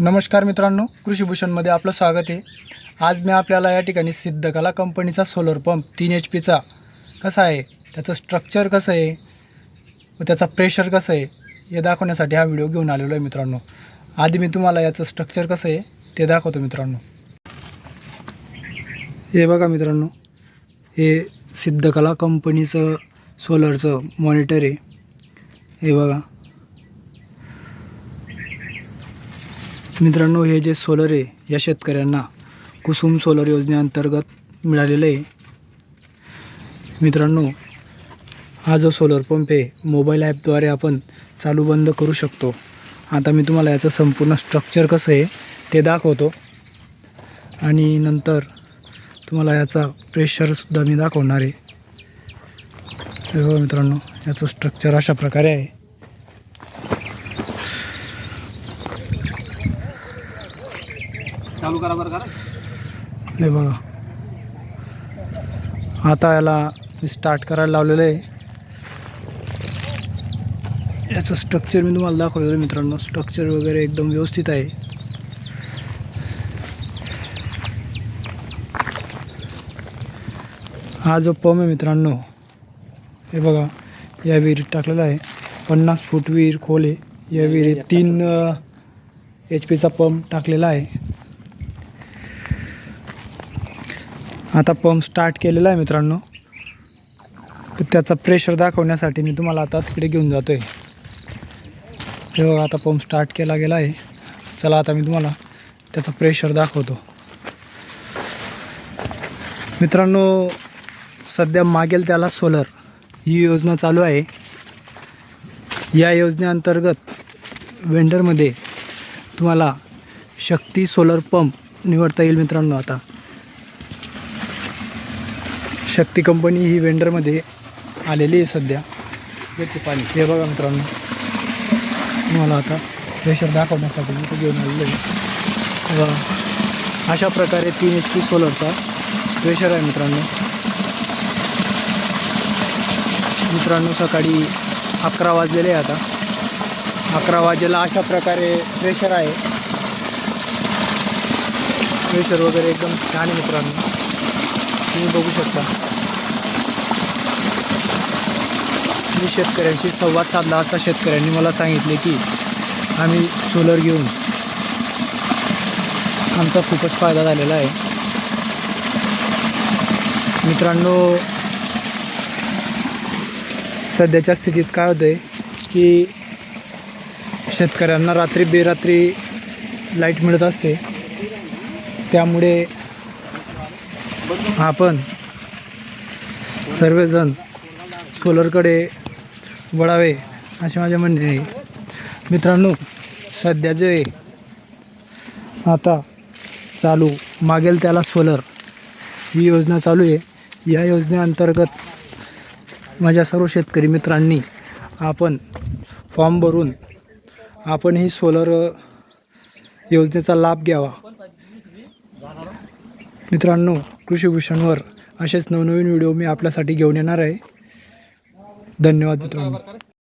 नमस्कार मित्रांनो कृषीभूषणमध्ये आपलं स्वागत आहे. आज मी आपल्याला या ठिकाणी सिद्धकला कंपनीचा सोलर पंप तीन एच पीचा कसा आहे त्याचं स्ट्रक्चर कसं आहे व त्याचा प्रेशर कसं आहे हे दाखवण्यासाठी हा व्हिडिओ घेऊन आलेलो आहे मित्रांनो. आधी मी तुम्हाला याचं स्ट्रक्चर कसं आहे ते दाखवतो मित्रांनो. हे बघा मित्रांनो हे सिद्धकला कंपनीचं सोलरचं मॉनिटर आहे. हे बघा. मित्रांनो हे जे सोलर आहे या शेतकऱ्यांना कुसुम सोलर योजनेअंतर्गत मिळालेलं आहे. मित्रांनो हा जो सोलर पंप आहे मोबाईल ॲपद्वारे आपण चालू बंद करू शकतो. आता मी तुम्हाला याचं संपूर्ण स्ट्रक्चर कसं आहे ते दाखवतो. आणि नंतर तुम्हाला याचा प्रेशरसुद्धा मी दाखवणार आहे. मित्रांनो याचं स्ट्रक्चर अशा प्रकारे आहे. चालू करा बरं करा हे बघा. आता याला स्टार्ट करायला लावलेलं आहे. याचं स्ट्रक्चर मी तुम्हाला दाखवलेलं मित्रांनो. स्ट्रक्चर वगैरे एकदम व्यवस्थित आहे. हा जो पंप आहे मित्रांनो हे बघा या विहिरीत टाकलेला आहे. पन्नास फूट विहीर खोल आहे. या विहिरीत तीन एच पीचा पंप टाकलेला आहे. आता पंप स्टार्ट केलेला आहे मित्रांनो. त्याचा प्रेशर दाखवण्यासाठी मी तुम्हाला आता तिकडे घेऊन जातो आहे हे बघा आता पंप स्टार्ट केला गेला आहे. चला आता मी तुम्हाला त्याचा प्रेशर दाखवतो. मित्रांनो सध्या मागेल त्याला सोलर ही योजना चालू आहे. या योजनेअंतर्गत वेंडरमध्ये तुम्हाला शक्ती सोलर पंप निवडता येईल मित्रांनो आता. शक्ती कंपनी ही वेंडरमध्ये आलेली आहे सध्या. पाणी. हे बघा मित्रांनो. तुम्हाला आता प्रेशर दाखवण्यासाठी मी ते घेऊन आलेलो आहे. बघा अशा प्रकारे तीन एच पी सोलरचा प्रेशर आहे मित्रांनो. मित्रांनो सकाळी अकरा वाजलेले आहे आता. अकरा वाजेला अशा प्रकारे प्रेशर आहे. प्रेशर वगैरे एकदम छान आहे मित्रांनो. तुम्ही बघू शकता. मी शेतकऱ्यांशी संवाद साधला असता शेतकऱ्यांनी मला सांगितले की आम्ही सोलर घेऊन आमचा खूपच फायदा झालेला आहे. मित्रांनो सध्याच्या स्थितीत काय होतं आहे की शेतकऱ्यांना रात्री बेरात्री लाइट मिळत असते. त्यामुळे आपण सर्वजण सोलरकडे वळावे असे माझे म्हणणे आहे. मित्रांनो सध्या जे आता चालू मागेल त्याला सोलर ही योजना चालू आहे. या योजनेअंतर्गत माझ्या सर्व शेतकरी मित्रांनी आपण फॉर्म भरून आपण ही सोलर योजनेचा लाभ घ्यावा. मित्रांनो कृषीभूषणवर असेच नवनवीन व्हिडिओ मी आपल्यासाठी घेऊन येणार आहे. धन्यवाद मित्रांनो.